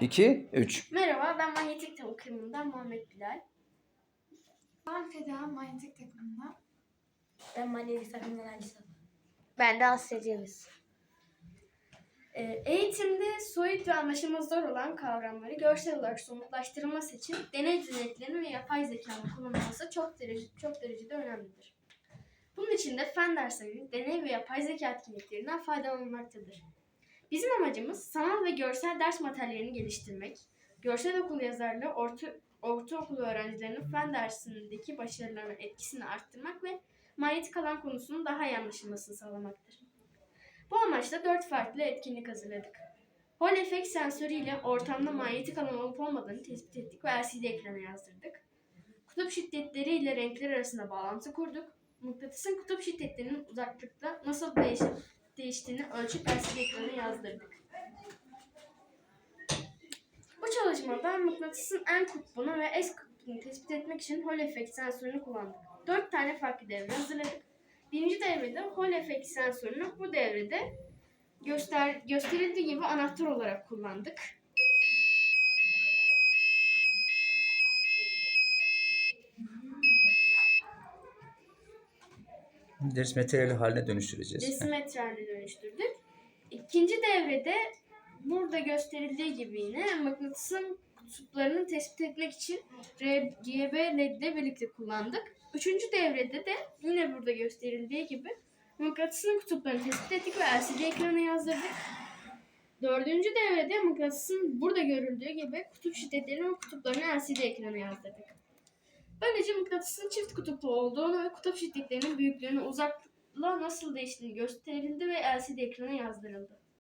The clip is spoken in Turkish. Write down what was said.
2, 3. Merhaba, ben manyetik takımından Muhammed Bilal. Ben Feda manyetik takımından. Ben manyetik takımdan Alisa. Ben de Asya Ceviz. Ee, eğitimde soyut ve anlaşılması zor olan kavramları görsel olarak somutlaştırılması için deney düzeneklerinin ve yapay zekanın kullanılması çok derece, çok derecede önemlidir. Bunun için de fen dersleri, deney ve yapay zeka etkinliklerinden faydalanılmaktadır. Bizim amacımız sanal ve görsel ders materyallerini geliştirmek, görsel okul yazarlığı orta, ortaokul öğrencilerinin fen dersindeki başarılarının etkisini arttırmak ve manyetik alan konusunun daha iyi anlaşılmasını sağlamaktır. Bu amaçla dört farklı etkinlik hazırladık. Hall efekt sensörüyle ortamda manyetik alan olup olmadığını tespit ettik ve LCD ekrana yazdırdık. Kutup şiddetleri ile renkler arasında bağlantı kurduk. Mıknatısın kutup şiddetlerinin uzaklıkta nasıl değişip değiştiğini ölçüp ekrana yazdırdık. Bu çalışmada mıknatısın en kutbunu ve S kutbunu tespit etmek için Hall efekt sensörünü kullandık. Dört tane farklı devre hazırladık. Birinci devrede Hall efekt sensörünü bu devrede göster gösterildiği gibi anahtar olarak kullandık. Ders materyali haline dönüştüreceğiz. Desimetre haline dönüştürdük. İkinci devrede burada gösterildiği gibi yine mıknatısın kutuplarını tespit etmek için RGB LED ile birlikte kullandık. Üçüncü devrede de yine burada gösterildiği gibi mıknatısın kutuplarını tespit ettik ve LCD ekrana yazdırdık. Dördüncü devrede mıknatısın burada görüldüğü gibi kutup şiddetlerini ve kutuplarını LCD ekrana yazdırdık. Böylece mıknatısın çift kutuplu olduğunu ve kutup şiddetlerinin büyüklüğünü uzaklığa nasıl değiştiğini gösterildi ve LCD ekrana yazdırıldı.